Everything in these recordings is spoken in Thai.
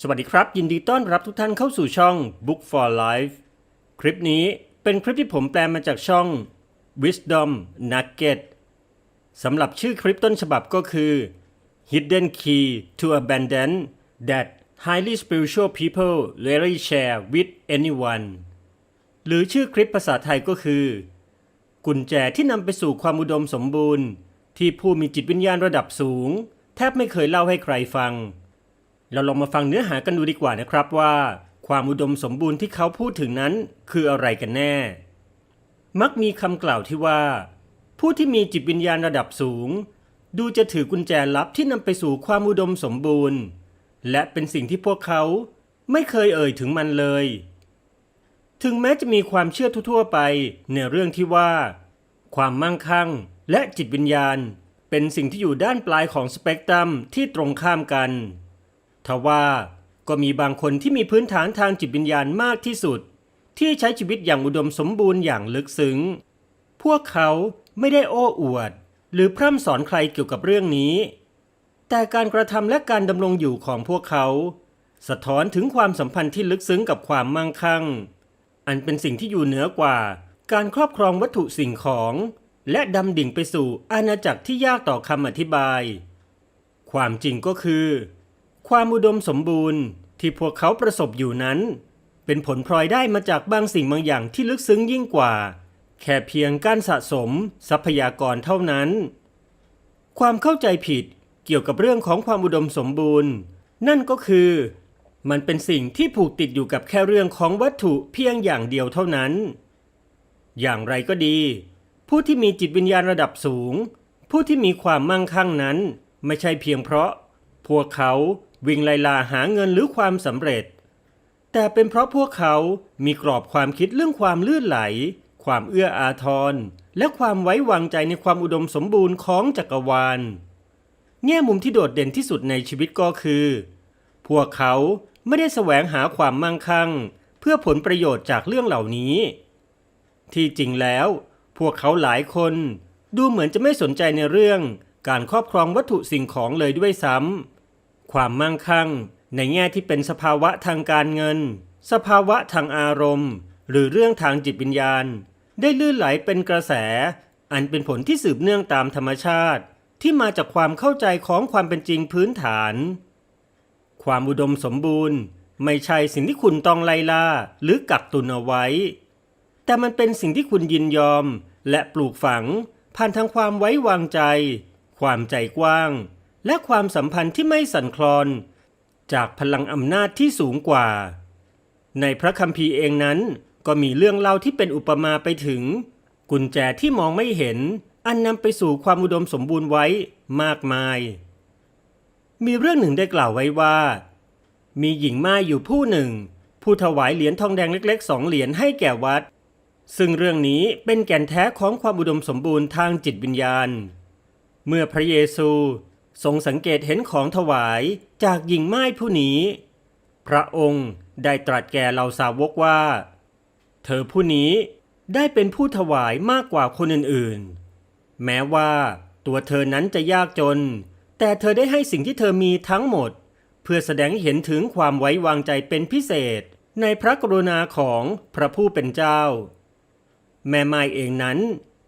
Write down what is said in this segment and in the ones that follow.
สวัสดีครับ ยินดีต้อนรับทุกท่านเข้าสู่ช่อง Book for Life คลิปนี้เป็นคลิปที่ผมแปลมาจากช่อง Wisdom Nugget สำหรับชื่อคลิปต้นฉบับก็คือ Hidden Key to Abundance that highly spiritual people rarely share with anyone หรือชื่อคลิปภาษาไทยก็คือ กุญแจที่นำไปสู่ความอุดมสมบูรณ์ ที่ผู้มีจิตวิญญาณระดับสูง แทบไม่เคยเล่าให้ใครฟัง เราลองมาฟังเนื้อหากันดูดีกว่านะครับว่า ความอุดมสมบูรณ์ที่เขาพูดถึงนั้นคืออะไรกันแน่ มักมีคำกล่าวที่ว่า ผู้ที่มีจิตวิญญาณระดับสูง ดูจะถือกุญแจลับที่นำไปสู่ความอุดมสมบูรณ์ และเป็นสิ่งที่พวกเขาไม่เคยเอ่ยถึงมันเลย ถึงแม้จะมีความเชื่อทั่วๆไปในเรื่องที่ว่า ความมั่งคั่งและจิตวิญญาณ เป็นสิ่งที่อยู่ด้านปลายของสเปกตรัมที่ตรงข้ามกัน ทว่าก็มีบางคนที่มีพื้นฐานทางจิตวิญญาณมากที่สุด ที่ใช้ชีวิตอย่างอุดมสมบูรณ์อย่างลึกซึ้ง พวกเขาไม่ได้โอ้อวด หรือพร่ำสอนใครเกี่ยวกับเรื่องนี้ แต่การกระทำและการดำรงอยู่ของพวกเขา สะท้อนถึงความสัมพันธ์ที่ลึกซึ้งกับความมั่งคั่ง อันเป็นสิ่งที่อยู่เหนือกว่า การครอบครองวัตถุสิ่งของ และดำดิ่งไปสู่อาณาจักรที่ยากต่อคำอธิบาย ความจริงก็คือ ความอุดมสมบูรณ์ที่พวกเขาประสบอยู่นั้น เป็นผลพลอยได้มาจากบางสิ่งบางอย่างที่ลึกซึ้งยิ่งกว่า แค่เพียงการสะสมทรัพยากรเท่านั้น ความเข้าใจผิดเกี่ยวกับเรื่องของความอุดมสมบูรณ์ นั่นก็คือ มันเป็นสิ่งที่ผูกติดอยู่กับแค่เรื่องของวัตถุเพียงอย่างเดียวเท่านั้น อย่างไรก็ดี ผู้ที่มีจิตวิญญาณระดับสูง ผู้ที่มีความมั่งคั่งนั้น ไม่ใช่เพียงเพราะ พวกเขา วิ่งไล่ลาหาเงินหรือความสำเร็จ แต่เป็นเพราะพวกเขามีกรอบความคิดเรื่องความลื่นไหล ความเอื้ออาทร และความไว้วางใจในความอุดมสมบูรณ์ของจักรวาล แง่มุมที่โดดเด่นที่สุดในชีวิตก็คือ พวกเขาไม่ได้แสวงหาความมั่งคั่ง เพื่อผลประโยชน์จากเรื่องเหล่านี้ ที่จริงแล้ว พวกเขาหลายคนดูเหมือนจะไม่สนใจในเรื่องการครอบครองวัตถุสิ่งของเลยด้วยซ้ำ ความมั่งคั่ง ในแง่ที่เป็นสภาวะทางการเงิน สภาวะทางอารมณ์ หรือเรื่องทางจิตวิญญาณ ได้ลื่นไหลเป็นกระแส อันเป็นผลที่สืบเนื่องตามธรรมชาติ ที่มาจากความเข้าใจของความเป็นจริงพื้นฐาน ความอุดมสมบูรณ์ ไม่ใช่สิ่งที่คุณต้องไล่ล่าหรือกักตุนเอาไว้ แต่มันเป็นสิ่งที่คุณยินยอมและปลูกฝังผ่านทางความไว้วางใจ ความใจกว้าง และความสัมพันธ์ที่ไม่สั่นคลอน จากพลังอำนาจที่สูงกว่า ในพระคัมภีร์เองนั้น ก็มีเรื่องเล่าที่เป็นอุปมาไปถึง กุญแจที่มองไม่เห็น อันนำไปสู่ความอุดมสมบูรณ์ไว้มากมาย มีเรื่องหนึ่งได้กล่าวไว้ว่า มีหญิงม่ายอยู่ผู้หนึ่ง ผู้ถวายเหรียญทองแดงเล็กๆสองเหรียญให้แก่วัด ซึ่งเรื่องนี้เป็นแก่นแท้ของความอุดมสมบูรณ์ทางจิตวิญญาณ เมื่อพระเยซู ทรงสังเกตเห็นของถวายจากหญิงไม่ายผู้นี้ พระองค์ได้ตรัสแก่เหล่าสาวกว่า เธอผู้นี้ได้เป็นผู้ถวายมากกว่าคนอื่นๆ แม้ว่าตัวเธอนั้นจะยากจน แต่เธอได้ให้สิ่งที่เธอมีทั้งหมด เพื่อแสดงเห็นถึงความไว้วางใจเป็นพิเศษ ในพระกรุณาของพระผู้เป็นเจ้า แม่ไม้เองนั้น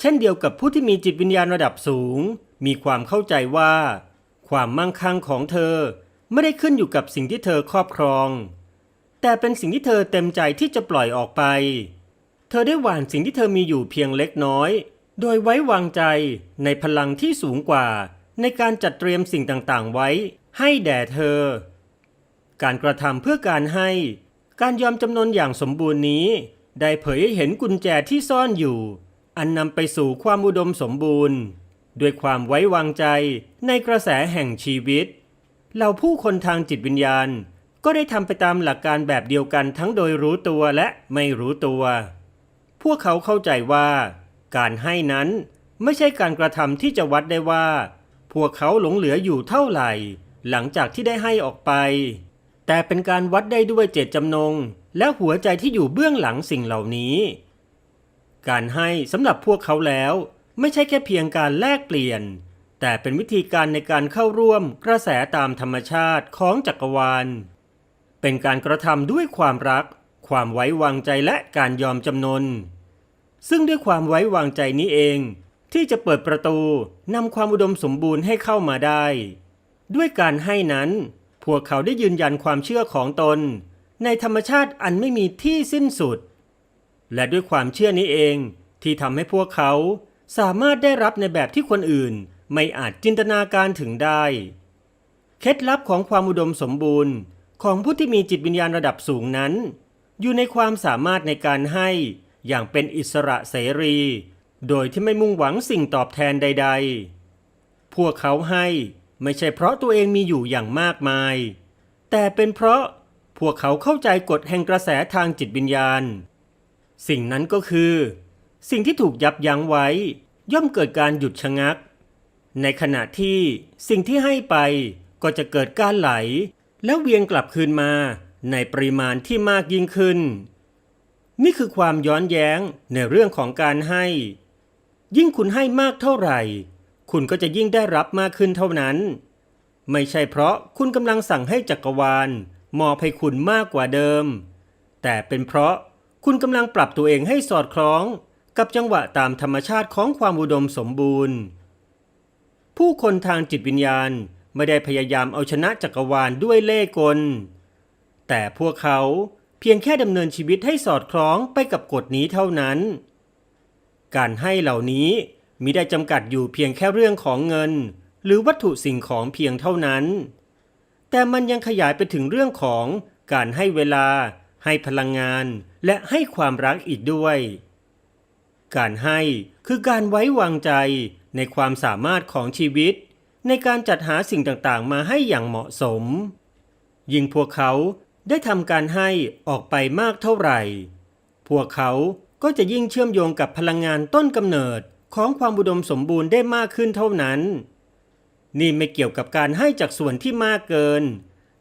เช่นเดียวกับผู้ที่มีจิตวิญญาณระดับสูง มีความเข้าใจว่า ความมั่งคั่งของเธอไม่ได้ขึ้นอยู่กับสิ่งที่เธอครอบครอง แต่เป็นสิ่งที่เธอเต็มใจที่จะปล่อยออกไป เธอได้หว่านสิ่งที่เธอมีอยู่เพียงเล็กน้อย โดยไว้วางใจในพลังที่สูงกว่า ในการจัดเตรียมสิ่งต่างๆ ไว้ให้แด่เธอ การกระทำเพื่อการให้ การยอมจำนนอย่างสมบูรณ์นี้ ได้เผยให้เห็นกุญแจที่ซ่อนอยู่ อันนำไปสู่ความอุดมสมบูรณ์ ด้วยความไว้วางใจในกระแสแห่งชีวิต เหล่าผู้คนทางจิตวิญญาณ ก็ได้ทำไปตามหลักการแบบเดียวกันทั้งโดยรู้ตัวและไม่รู้ตัว พวกเขาเข้าใจว่า การให้นั้นไม่ใช่การกระทำที่จะวัดได้ว่า พวกเขาหลงเหลืออยู่เท่าไหร่ หลังจากที่ได้ให้ออกไป แต่เป็นการวัดได้ด้วยเจตจำนง และหัวใจที่อยู่เบื้องหลังสิ่งเหล่านี้ การให้สำหรับพวกเขาแล้ว ไม่ใช่แค่เพียงการแลกเปลี่ยน แต่เป็นวิธีการในการเข้าร่วมกระแสตามธรรมชาติของจักรวาล เป็นการกระทำด้วยความรัก ความไว้วางใจและการยอมจำนน ซึ่งด้วยความไว้วางใจนี้เอง ที่จะเปิดประตูนำความอุดมสมบูรณ์ให้เข้ามาได้ ด้วยการให้นั้น พวกเขาได้ยืนยันความเชื่อของตน ในธรรมชาติอันไม่มีที่สิ้นสุด และด้วยความเชื่อนี้เองที่ทำให้พวกเขา สามารถได้รับในแบบที่คนอื่นไม่อาจจินตนาการถึงได้ เคล็ดลับของความอุดมสมบูรณ์ของผู้ที่มีจิตวิญญาณระดับสูงนั้น อยู่ในความสามารถในการให้อย่างเป็นอิสระเสรี โดยที่ไม่มุ่งหวังสิ่งตอบแทนใด ๆ พวกเขาให้ไม่ใช่เพราะตัวเองมีอยู่อย่างมากมาย แต่เป็นเพราะพวกเขาเข้าใจกฎแห่งกระแสทางจิตวิญญาณ สิ่งนั้นก็คือ สิ่งที่ถูกยับยั้งไว้ ย่อมเกิดการหยุดชะงัก ในขณะที่สิ่งที่ให้ไปก็จะเกิดการไหล แล้วเวียนกลับคืนมาในปริมาณที่มากยิ่งขึ้น นี่คือความย้อนแย้งในเรื่องของการให้ ยิ่งคุณให้มากเท่าไหร่ คุณก็จะยิ่งได้รับมากขึ้นเท่านั้น ไม่ใช่เพราะคุณกำลังสั่งให้จักรวาลมอบให้คุณมากกว่าเดิม แต่เป็นเพราะคุณกำลังปรับตัวเองให้สอดคล้อง กับจังหวะตามธรรมชาติของความอุดมสมบูรณ์ ผู้คนทางจิตวิญญาณไม่ได้พยายามเอาชนะจักรวาลด้วยเล่กล แต่พวกเขาเพียงแค่ดำเนินชีวิตให้สอดคล้องไปกับกฎนี้เท่านั้น การให้เหล่านี้มิได้จำกัดอยู่เพียงแค่เรื่องของเงิน หรือวัตถุสิ่งของเพียงเท่านั้น แต่มันยังขยายไปถึงเรื่องของการให้เวลา ให้พลังงาน และให้ความรักอีกด้วย การให้คือการไว้วางใจในความสามารถของชีวิต ในการจัดหาสิ่งต่างๆ มาให้อย่างเหมาะสม ยิ่งพวกเขาได้ทำการให้ออกไปมากเท่าไหร่ พวกเขาก็จะยิ่งเชื่อมโยงกับพลังงานต้นกำเนิดของความอุดมสมบูรณ์ได้มากขึ้นเท่านั้น นี่ไม่เกี่ยวกับการให้จากส่วนที่มากเกิน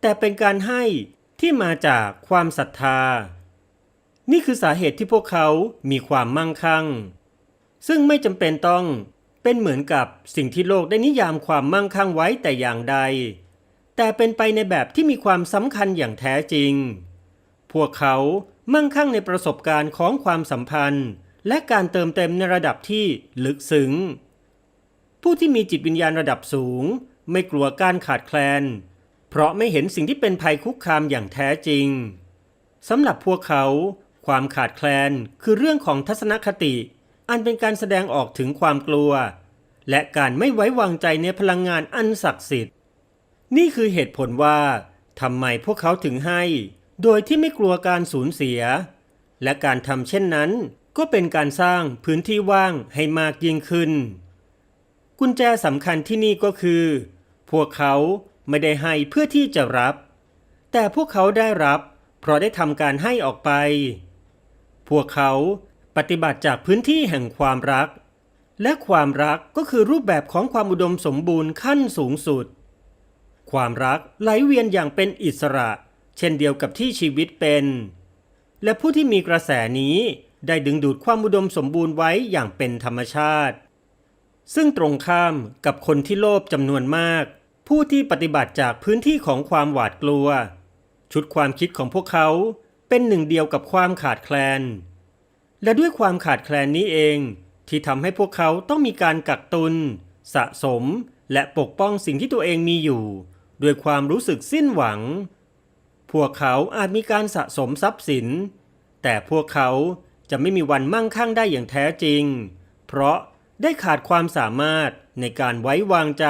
แต่เป็นการให้ที่มาจากความศรัทธา นี่คือสาเหตุที่พวกเขามีความมั่งคั่ง ซึ่งไม่จำเป็นต้องเป็นเหมือนกับสิ่งที่โลกได้นิยามความมั่งคั่งไว้แต่อย่างใด แต่เป็นไปในแบบที่มีความสำคัญอย่างแท้จริง พวกเขามั่งคั่งในประสบการณ์ของความสัมพันธ์ และการเติมเต็มในระดับที่ลึกซึ้ง ผู้ที่มีจิตวิญญาณระดับสูง ไม่กลัวการขาดแคลน เพราะไม่เห็นสิ่งที่เป็นภัยคุกคามอย่างแท้จริงสำหรับพวกเขา ความขาดแคลนคือเรื่องของทัศนคติ อันเป็นการแสดงออกถึงความกลัว และการไม่ไว้วางใจในพลังงานอันศักดิ์สิทธิ์ นี่คือเหตุผลว่าทำไมพวกเขาถึงให้ โดยที่ไม่กลัวการสูญเสีย และการทำเช่นนั้น ก็เป็นการสร้างพื้นที่ว่างให้มากยิ่งขึ้น กุญแจสำคัญที่นี่ก็คือ พวกเขาไม่ได้ให้เพื่อที่จะรับ แต่พวกเขาได้รับ เพราะได้ทำการให้ออกไป พวกเขาปฏิบัติจากพื้นที่แห่งความรัก และความรักก็คือรูปแบบของความอุดมสมบูรณ์ขั้นสูงสุด ความรักไหลเวียนอย่างเป็นอิสระ เช่นเดียวกับที่ชีวิตเป็น และผู้ที่มีกระแสนี้ได้ดึงดูดความอุดมสมบูรณ์ไว้อย่างเป็นธรรมชาติ ซึ่งตรงข้ามกับคนที่โลภจำนวนมาก ผู้ที่ปฏิบัติจากพื้นที่ของความหวาดกลัว ชุดความคิดของพวกเขาเป็นหนึ่งเดียวกับความขาดแคลน และด้วยความขาดแคลนนี้เอง ที่ทำให้พวกเขาต้องมีการกักตุน สะสม และปกป้องสิ่งที่ตัวเองมีอยู่ ด้วยความรู้สึกสิ้นหวัง พวกเขาอาจมีการสะสมทรัพย์สิน แต่พวกเขาจะไม่มีวันมั่งคั่งได้อย่างแท้จริง เพราะได้ขาดความสามารถในการไว้วางใจ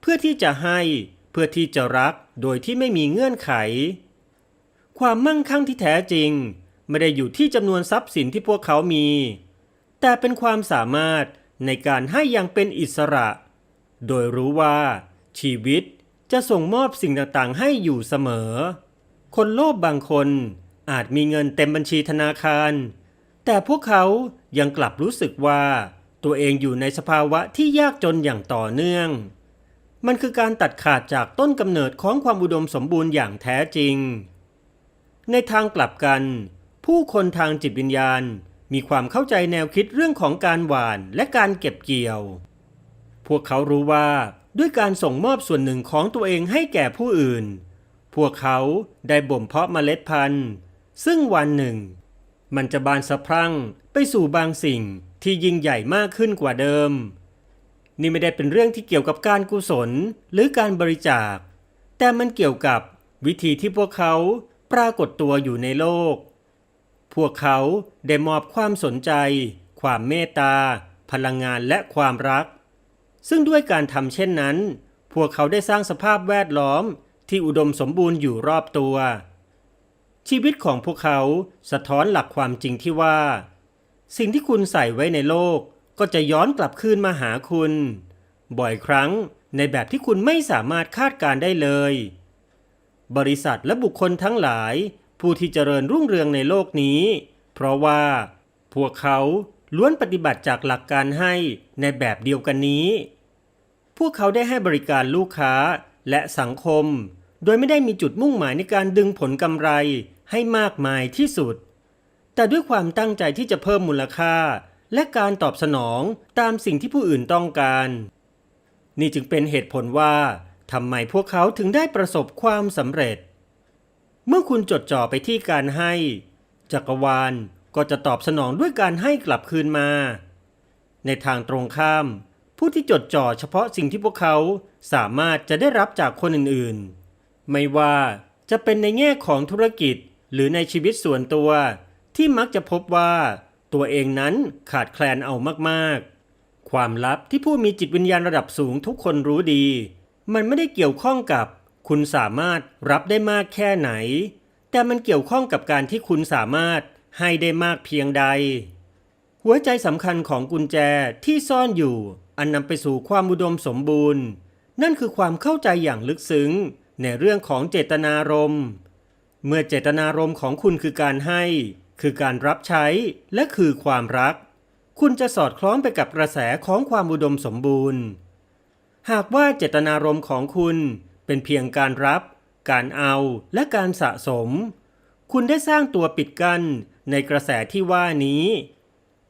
เพื่อที่จะให้เพื่อที่จะรักโดยที่ไม่มีเงื่อนไข ความมั่งคั่งที่แท้จริง ไม่ได้อยู่ที่จำนวนทรัพย์สินที่พวกเขามี แต่เป็นความสามารถในการให้อย่างเป็นอิสระ โดยรู้ว่า ชีวิตจะส่งมอบสิ่งต่างๆ ให้อยู่เสมอ คนโลภบางคนอาจมีเงินเต็มบัญชีธนาคาร แต่พวกเขายังกลับรู้สึกว่า ตัวเองอยู่ในสภาวะที่ยากจนอย่างต่อเนื่อง มันคือการตัดขาดจากต้นกำเนิดของความอุดมสมบูรณ์อย่างแท้จริง ในทางกลับกัน ผู้คนทางจิตวิญญาณ มีความเข้าใจแนวคิดเรื่องของการหว่านและการเก็บเกี่ยว พวกเขารู้ว่าด้วยการส่งมอบส่วนหนึ่งของตัวเองให้แก่ผู้อื่น พวกเขาได้บ่มเพาะเมล็ดพันธุ์ ซึ่งวันหนึ่ง มันจะบานสะพรั่งไปสู่บางสิ่งที่ยิ่งใหญ่มากขึ้นกว่าเดิม นี่ไม่ได้เป็นเรื่องที่เกี่ยวกับการกุศลหรือการบริจาค แต่มันเกี่ยวกับวิธีที่พวกเขาปรากฏตัวอยู่ในโลก พวกเขาได้มอบความสนใจ ความเมตตา พลังงานและความรัก ซึ่งด้วยการทำเช่นนั้น พวกเขาได้สร้างสภาพแวดล้อมที่อุดมสมบูรณ์อยู่รอบตัว ชีวิตของพวกเขาสะท้อนหลักความจริงที่ว่า สิ่งที่คุณใส่ไว้ในโลกก็จะย้อนกลับคืนมาหาคุณ บ่อยครั้งในแบบที่คุณไม่สามารถคาดการได้เลย บริษัทและบุคคลทั้งหลาย ผู้ที่เจริญรุ่งเรืองในโลกนี้ เพราะว่า พวกเขาล้วนปฏิบัติจากหลักการให้ในแบบเดียวกันนี้ พวกเขาได้ให้บริการลูกค้าและสังคม โดยไม่ได้มีจุดมุ่งหมายในการดึงผลกำไรให้มากมายที่สุด แต่ด้วยความตั้งใจที่จะเพิ่มมูลค่า และการตอบสนองตามสิ่งที่ผู้อื่นต้องการ นี่จึงเป็นเหตุผลว่าทำไมพวกเขาถึงได้ประสบความสำเร็จ เมื่อคุณจดจ่อไปที่การให้ จักรวาลก็จะตอบสนองด้วยการให้กลับคืนมา ในทางตรงข้าม ผู้ที่จดจ่อเฉพาะสิ่งที่พวกเขาสามารถจะได้รับจากคนอื่นๆ ไม่ว่าจะเป็นในแง่ของธุรกิจหรือในชีวิตส่วนตัว ที่มักจะพบว่าตัวเองนั้นขาดแคลนเอามากๆ ความลับที่ผู้มีจิตวิญญาณระดับสูงทุกคนรู้ดี มันไม่ได้เกี่ยวข้องกับ คุณสามารถรับได้มากแค่ไหน แต่มันเกี่ยวข้องกับการที่คุณสามารถให้ได้มากเพียงใด หัวใจสำคัญของกุญแจที่ซ่อนอยู่ อันนำไปสู่ความอุดมสมบูรณ์ นั่นคือความเข้าใจอย่างลึกซึ้ง ในเรื่องของเจตนารมณ์เมื่อเจตนารมณ์ของคุณคือการให้ คือการรับใช้และคือความรัก คุณจะสอดคล้องไปกับกระแสของความอุดมสมบูรณ์ หากว่าเจตนารมณ์ของคุณ เป็นเพียงการรับ การเอาและการสะสม คุณได้สร้างตัวปิดกั้นในกระแสที่ว่านี้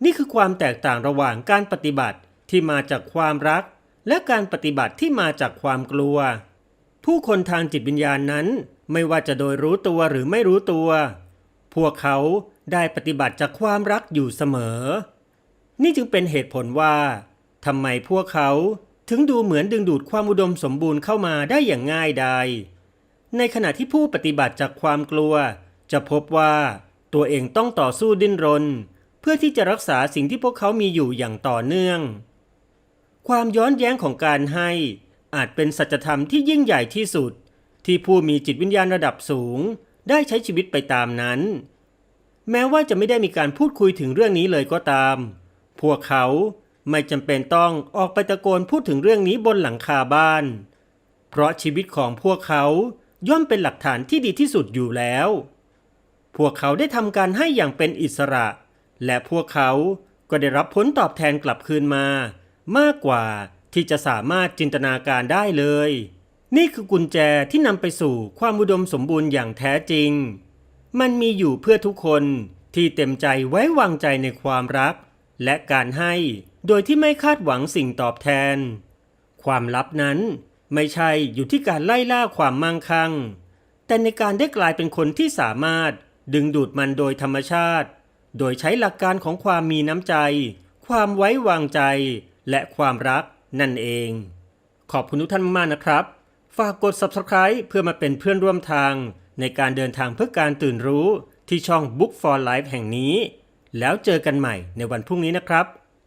นี่คือความแตกต่างระหว่างการปฏิบัติที่มาจากความรัก และการปฏิบัติที่มาจากความกลัว ผู้คนทางจิตวิญญาณนั้น ไม่ว่าจะโดยรู้ตัวหรือไม่รู้ตัว พวกเขาได้ปฏิบัติจากความรักอยู่เสมอ นี่จึงเป็นเหตุผลว่าทำไมพวกเขา ถึงดูเหมือนดึงดูดความอุดมสมบูรณ์เข้ามาได้อย่างง่ายดาย ในขณะที่ผู้ปฏิบัติจากความกลัว จะพบว่าตัวเองต้องต่อสู้ดิ้นรน เพื่อที่จะรักษาสิ่งที่พวกเขามีอยู่อย่างต่อเนื่อง ความย้อนแย้งของการให้อาจเป็นสัจธรรมที่ยิ่งใหญ่ที่สุด ที่ผู้มีจิตวิญญาณระดับสูง ได้ใช้ชีวิตไปตามนั้น แม้ว่าจะไม่ได้มีการพูดคุยถึงเรื่องนี้เลยก็ตาม พวกเขา ไม่จำเป็นต้องออกไปตะโกนพูดถึงเรื่องนี้บนหลังคาบ้าน เพราะชีวิตของพวกเขาย่อมเป็นหลักฐานที่ดีที่สุดอยู่แล้ว พวกเขาได้ทำการให้อย่างเป็นอิสระ และพวกเขาก็ได้รับผลตอบแทนกลับคืนมา มากกว่าที่จะสามารถจินตนาการได้เลย นี่คือกุญแจที่นำไปสู่ความอุดมสมบูรณ์อย่างแท้จริง มันมีอยู่เพื่อทุกคนที่เต็มใจไว้วางใจในความรัก และการให้ โดยที่ไม่คาดหวังสิ่งตอบแทน ความลับนั้นไม่ใช่อยู่ที่การไล่ล่าความมั่งคั่ง แต่ในการได้กลายเป็นคนที่สามารถดึงดูดมันโดยธรรมชาติ โดยใช้หลักการของความมีน้ำใจ ความไว้วางใจ และความรักนั่นเอง ขอบคุณทุกท่านมากนะครับ ฝากกด subscribe เพื่อมาเป็นเพื่อนร่วมทาง ในการเดินทางเพื่อการตื่นรู้ที่ช่อง Book for Life แห่งนี้ แล้วเจอกันใหม่ในวันพรุ่งนี้นะครับ